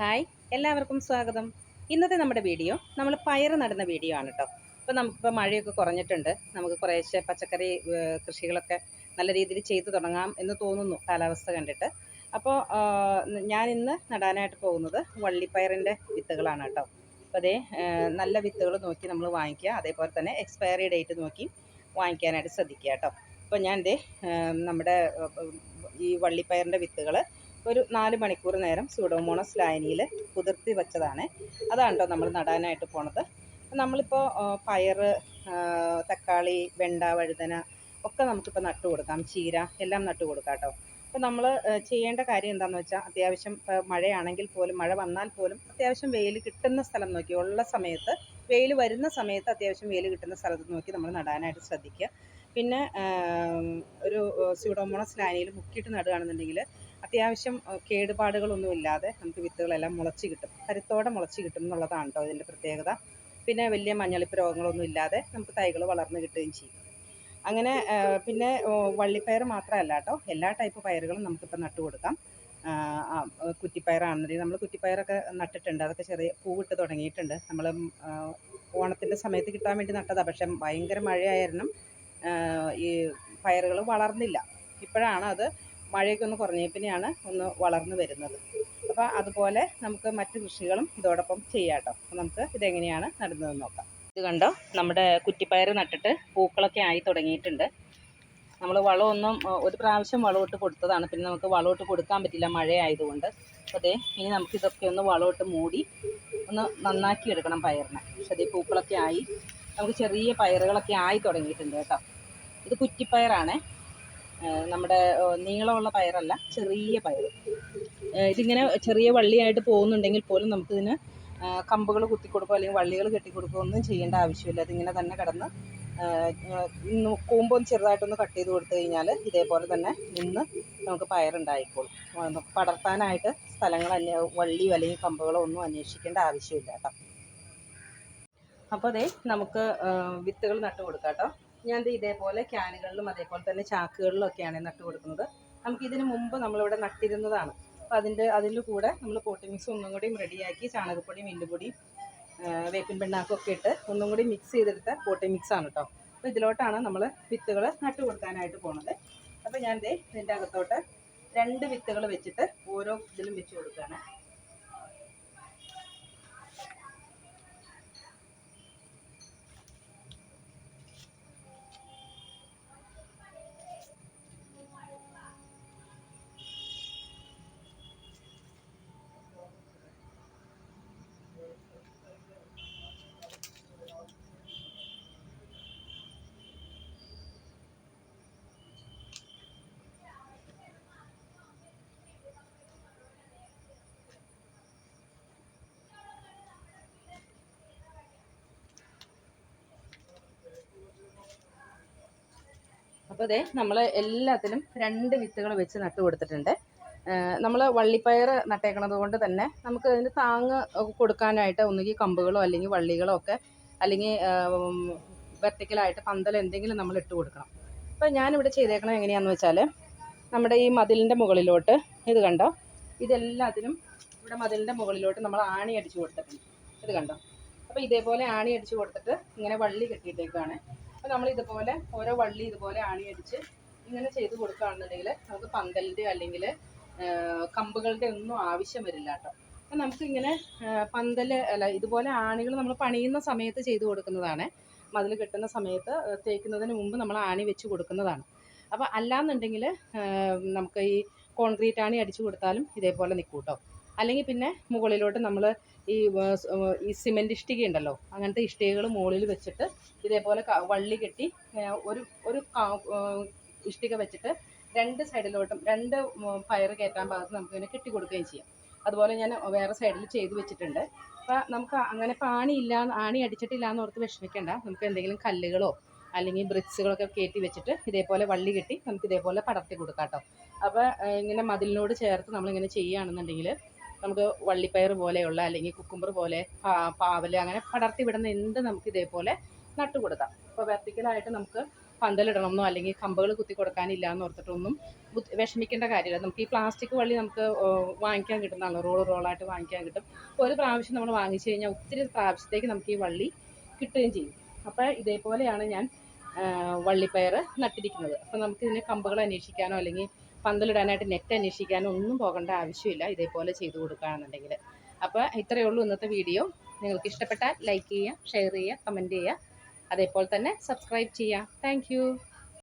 Hi എല്ലാവർക്കും സ്വാഗതം. ഇന്നത്തെ നമ്മുടെ വീഡിയോ നമ്മൾ പയർ നടുന്ന വീഡിയോ ആണ് കേട്ടോ ഇപ്പോൾ നമുക്കിപ്പോൾ മഴയൊക്കെ കുറഞ്ഞിട്ടുണ്ട്. നമുക്ക് കുറേശ്ശെ പച്ചക്കറി കൃഷികളൊക്കെ നല്ല രീതിയിൽ ചെയ്തു തുടങ്ങാം എന്ന് തോന്നുന്നു കാലാവസ്ഥ കണ്ടിട്ട്. അപ്പോൾ ഞാൻ ഇന്ന് നടാനായിട്ട് പോകുന്നത് വള്ളിപ്പയറിന്റെ വിത്തുകളാണ് കേട്ടോ അപ്പോൾ അതേ നല്ല വിത്തുകൾ നോക്കി നമ്മൾ വാങ്ങിക്കുക. അതേപോലെ തന്നെ എക്സ്പയറി ഡേറ്റ് നോക്കി വാങ്ങിക്കാനായിട്ട് ശ്രദ്ധിക്കുക കേട്ടോ അപ്പോൾ ഞാൻ ദേ നമ്മുടെ ഈ വള്ളിപ്പയറിന്റെ വിത്തുകൾ ഒരു നാല് മണിക്കൂർ നേരം സൂഡോമോണസ് ലായനിയിൽ കുതിർത്തി വെച്ചതാണ്. അതാണ് നമ്മൾ നടാനായിട്ട് പോണത്. നമ്മളിപ്പോൾ പയർ തക്കാളി വെണ്ട വഴുതന ഒക്കെ നമുക്കിപ്പോൾ നട്ടു കൊടുക്കാം. ചീര എല്ലാം നട്ടു കൊടുക്കാം കേട്ടോ അപ്പോൾ നമ്മൾ ചെയ്യേണ്ട കാര്യം എന്താണെന്ന് വെച്ചാൽ അത്യാവശ്യം മഴയാണെങ്കിൽ പോലും മഴ വന്നാൽ പോലും അത്യാവശ്യം വെയിൽ കിട്ടുന്ന സ്ഥലം നോക്കി ഉള്ള സമയത്ത് വെയിൽ വരുന്ന സമയത്ത് അത്യാവശ്യം വെയിൽ കിട്ടുന്ന സ്ഥലത്ത് നോക്കി നമ്മൾ നടാനായിട്ട് ശ്രദ്ധിക്കുക. പിന്നെ ഒരു സ്യൂഡോമോണസ് ലായനിയിൽ മുക്കിയിട്ട് നടുകയാണെന്നുണ്ടെങ്കിൽ അത്യാവശ്യം കേടുപാടുകളൊന്നുമില്ലാതെ നമുക്ക് വിത്തുകളെല്ലാം മുളച്ച് കിട്ടും. കരുത്തോടെ മുളച്ച് കിട്ടും എന്നുള്ളതാണ് കേട്ടോ ഇതിന്റെ പ്രത്യേകത. പിന്നെ വലിയ മഞ്ഞളിപ്പ് രോഗങ്ങളൊന്നും ഇല്ലാതെ നമുക്ക് തൈകൾ വളർന്ന് കിട്ടുകയും ചെയ്യും. അങ്ങനെ പിന്നെ വള്ളിപ്പയർ മാത്രമല്ല കേട്ടോ. എല്ലാ ടൈപ്പ് പയറുകളും നമുക്കിപ്പോൾ നട്ടു കൊടുക്കാം. കുറ്റിപ്പയറാണെങ്കിൽ നമ്മൾ കുറ്റിപ്പയറൊക്കെ നട്ടിട്ടുണ്ട്. അതൊക്കെ ചെറിയ പൂവിട്ട് തുടങ്ങിയിട്ടുണ്ട്. നമ്മൾ ഓണത്തിന്റെ സമയത്ത് കിട്ടാൻ വേണ്ടി നട്ടതാണ് പക്ഷേ ഭയങ്കര മഴയായിരുന്നു. ഈ പയറുകൾ വളർന്നില്ല. ഇപ്പോഴാണ് അത് മഴയൊക്കെ ഒന്ന് കുറഞ്ഞ പിന്നെയാണ് ഒന്ന് വളർന്നു വരുന്നത്. അപ്പോൾ അതുപോലെ നമുക്ക് മറ്റ് കൃഷികളും ഇതോടൊപ്പം ചെയ്യാം കേട്ടോ. അപ്പോൾ നമുക്ക് ഇതെങ്ങനെയാണ് നടുന്നതെന്ന് നോക്കാം. ഇത് കണ്ടോ? നമ്മുടെ കുറ്റിപ്പയർ നട്ടിട്ട് പൂക്കളൊക്കെ ആയി തുടങ്ങിയിട്ടുണ്ട്. നമ്മൾ വളമൊന്നും ഒരു പ്രാവശ്യം വളമിട്ട് കൊടുത്തതാണ്. പിന്നെ നമുക്ക് വളമിട്ട് കൊടുക്കാൻ പറ്റില്ല മഴയായതുകൊണ്ട്. അപ്പോൾ അതേ ഇനി നമുക്ക് ഇതൊക്കെ ഒന്ന് വളമിട്ട് മൂടി ഒന്ന് നന്നാക്കി എടുക്കണം പയറിനെ. പക്ഷേ അതേ പൂക്കളൊക്കെ ആയി. നമുക്ക് ചെറിയ പയറുകളൊക്കെ ആയി തുടങ്ങിയിട്ടുണ്ട് കേട്ടോ. ഇത് കുറ്റിപ്പയറാണേ. നമ്മുടെ നീളമുള്ള പയറല്ല ചെറിയ പയർ ഇതിങ്ങനെ ചെറിയ വള്ളിയായിട്ട് പോകുന്നുണ്ടെങ്കിൽ പോലും നമുക്കിതിന് കമ്പുകൾ കുത്തിക്കൊടുക്കുക അല്ലെങ്കിൽ വള്ളികൾ കെട്ടിക്കൊടുക്കുക ഒന്നും ചെയ്യേണ്ട ആവശ്യമില്ല. അതിങ്ങനെ തന്നെ കിടന്ന് കൂമ്പൊന്ന് ചെറുതായിട്ടൊന്ന് കട്ട് ചെയ്ത് കൊടുത്തു കഴിഞ്ഞാൽ ഇതേപോലെ തന്നെ നിന്ന് നമുക്ക് പയറുണ്ടായിക്കോളും. പടർത്താനായിട്ട് സ്ഥലങ്ങൾ അന്വേ വള്ളിയോ അല്ലെങ്കിൽ കമ്പുകളോ ഒന്നും അന്വേഷിക്കേണ്ട ആവശ്യമില്ല കേട്ടോ. അപ്പോൾ അതെ നമുക്ക് വിത്തുകൾ നട്ട് കൊടുക്കാം കേട്ടോ. ഞാൻ ഇതേപോലെ ക്യാനുകളിലും അതേപോലെ തന്നെ ചാക്കുകളിലും ഒക്കെയാണ് നട്ട് കൊടുക്കുന്നത്. നമുക്ക് ഇതിന് മുമ്പ് നമ്മളിവിടെ നട്ടിരുന്നതാണ്. അപ്പോൾ അതിന്റെ അതിന്റെ കൂടെ നമ്മൾ പോട്ടിംഗ് മിക്സ് ഒന്നും കൂടിയും റെഡിയാക്കി ചാണകപ്പൊടിയും എല്ലുപൊടിയും വേപ്പിൻ പിണ്ണാക്കും ഒക്കെ ഇട്ട് ഒന്നും കൂടി മിക്സ് ചെയ്തെടുത്ത പോട്ടിംഗ് മിക്സ് ആണ് കേട്ടോ അപ്പോൾ ഇതിലോട്ടാണ് നമ്മൾ വിത്തുകൾ നട്ട് കൊടുക്കാനായിട്ട് പോണത്. അപ്പോൾ ഞാൻ ദേ ഇതിന്റെ അകത്തോട്ട് രണ്ട് വിത്തുകൾ വെച്ചിട്ട് ഓരോ ഇതിലും വെച്ച് കൊടുക്കുകയാണ് അപ്പോൾ അതെ നമ്മൾ എല്ലാത്തിലും രണ്ട് വിത്തുകൾ വെച്ച് നട്ടു കൊടുത്തിട്ടുണ്ട്. നമ്മൾ വള്ളിപ്പയർ നട്ടേക്കണത് കൊണ്ട് തന്നെ നമുക്ക് അതിന് താങ്ങ് കൊടുക്കാനായിട്ട് ഒന്നുകിൽ കമ്പുകളോ അല്ലെങ്കിൽ വള്ളികളോ ഒക്കെ അല്ലെങ്കിൽ വെർട്ടിക്കലായിട്ട് പന്തൽ എന്തെങ്കിലും നമ്മൾ ഇട്ട് കൊടുക്കണം. അപ്പോൾ ഞാനിവിടെ ചെയ്തേക്കണത് എങ്ങനെയാണെന്ന് വെച്ചാൽ നമ്മുടെ ഈ മതിലിന്റെ മുകളിലോട്ട് ഇത് കണ്ടോ? ഇതെല്ലാത്തിനും ഇവിടെ മതിലിന്റെ മുകളിലോട്ട് നമ്മൾ ആണി അടിച്ചു കൊടുത്തിട്ടുണ്ട്. ഇത് കണ്ടോ? അപ്പോൾ ഇതേപോലെ ആണി അടിച്ചു കൊടുത്തിട്ട് ഇങ്ങനെ വള്ളി കെട്ടിയിട്ടേക്കാണ്. നമ്മൾ ഇതുപോലെ ഓരോ വള്ളി ഇതുപോലെ ആണി അടിച്ച് ഇങ്ങനെ ചെയ്ത് കൊടുക്കുകയാണെന്നുണ്ടെങ്കിൽ നമുക്ക് പന്തലിന്റെ അല്ലെങ്കിൽ കമ്പുകളുടെ ഒന്നും ആവശ്യം വരില്ല കേട്ടോ. അപ്പം നമുക്കിങ്ങനെ പന്തൽ അല്ല ഇതുപോലെ ആണികൾ നമ്മൾ പണിയുന്ന സമയത്ത് ചെയ്ത് കൊടുക്കുന്നതാണ്. മതിൽ കെട്ടുന്ന സമയത്ത് തേക്കുന്നതിന് മുമ്പ് നമ്മൾ ആണി വെച്ച് കൊടുക്കുന്നതാണ്. അപ്പോൾ അല്ലാന്നുണ്ടെങ്കിൽ നമുക്ക് ഈ കോൺക്രീറ്റ് ആണി അടിച്ചു കൊടുത്താലും ഇതേപോലെ നിൽക്കും കേട്ടോ. അല്ലെങ്കിൽ പിന്നെ മുകളിലോട്ട് നമ്മൾ ഈ ഈ സിമെന്റ് ഇഷ്ടിക ഉണ്ടല്ലോ അങ്ങനത്തെ ഇഷ്ടികകൾ മുകളിൽ വെച്ചിട്ട് ഇതേപോലെ വള്ളി കെട്ടി ഒരു ഒരു ഇഷ്ടിക വെച്ചിട്ട് രണ്ട് സൈഡിലോട്ടും രണ്ട് പയർ കയറ്റാൻ ഭാഗത്ത് നമുക്ക് ഇങ്ങനെ കെട്ടി കൊടുക്കുകയും ചെയ്യാം. അതുപോലെ ഞാൻ വേറെ സൈഡിൽ ചെയ്തു വെച്ചിട്ടുണ്ട്. അപ്പോൾ നമുക്ക് അങ്ങനെ ഇപ്പോൾ ഇല്ല ആണി അടിച്ചിട്ടില്ല എന്ന് ഓർത്ത് വിഷമിക്കേണ്ട. നമുക്ക് എന്തെങ്കിലും കല്ലുകളോ അല്ലെങ്കിൽ ബ്രിക്സുകളൊക്കെ കയറ്റി വെച്ചിട്ട് ഇതേപോലെ വള്ളി കെട്ടി നമുക്ക് ഇതേപോലെ പടർത്തി കൊടുക്കാം കേട്ടോ. അപ്പോൾ ഇങ്ങനെ മതിലിനോട് ചേർത്ത് നമ്മളിങ്ങനെ ചെയ്യുകയാണെന്നുണ്ടെങ്കിൽ നമുക്ക് വള്ളിപ്പയർ പോലെയുള്ള അല്ലെങ്കിൽ കുക്കുമ്പർ പോലെ പാവൽ അങ്ങനെ പടർത്തി വിടുന്ന എന്ത് നമുക്ക് ഇതേപോലെ നട്ടു കൊടുക്കാം. അപ്പോൾ വെർട്ടിക്കലായിട്ട് നമുക്ക് പന്തലിടണമെന്നോ അല്ലെങ്കിൽ കമ്പുകൾ കുത്തി കൊടുക്കാനില്ല എന്ന് ഓർത്തിട്ടൊന്നും വിഷമിക്കേണ്ട കാര്യമില്ല. നമുക്ക് ഈ പ്ലാസ്റ്റിക് വള്ളി നമുക്ക് വാങ്ങിക്കാൻ കിട്ടുന്നതാണ്. റോൾ റോളായിട്ട് വാങ്ങിക്കാൻ കിട്ടും. അപ്പോൾ ഒരു പ്രാവശ്യം നമ്മൾ വാങ്ങിച്ചു കഴിഞ്ഞാൽ ഒത്തിരി പ്രാവശ്യത്തേക്ക് നമുക്ക് ഈ വള്ളി കിട്ടുകയും ചെയ്യും. അപ്പോൾ ഇതേപോലെയാണ് ഞാൻ വള്ളിപ്പയർ നട്ടിരിക്കുന്നത്. അപ്പോൾ നമുക്ക് ഇതിന് കമ്പുകൾ അന്വേഷിക്കാനോ അല്ലെങ്കിൽ പന്തലിടാനായിട്ട് നെറ്റ് അന്വേഷിക്കാനോ ഒന്നും പോകേണ്ട ആവശ്യമില്ല. ഇതേപോലെ ചെയ്തു കൊടുക്കുകയാണെന്നുണ്ടെങ്കിൽ. അപ്പോൾ ഇത്രയേ ഉള്ളൂ ഇന്നത്തെ വീഡിയോ. നിങ്ങൾക്ക് ഇഷ്ടപ്പെട്ടാൽ ലൈക്ക് ചെയ്യുക ഷെയർ ചെയ്യുക കമന്റ് ചെയ്യുക. അതേപോലെ തന്നെ സബ്സ്ക്രൈബ് ചെയ്യുക. താങ്ക്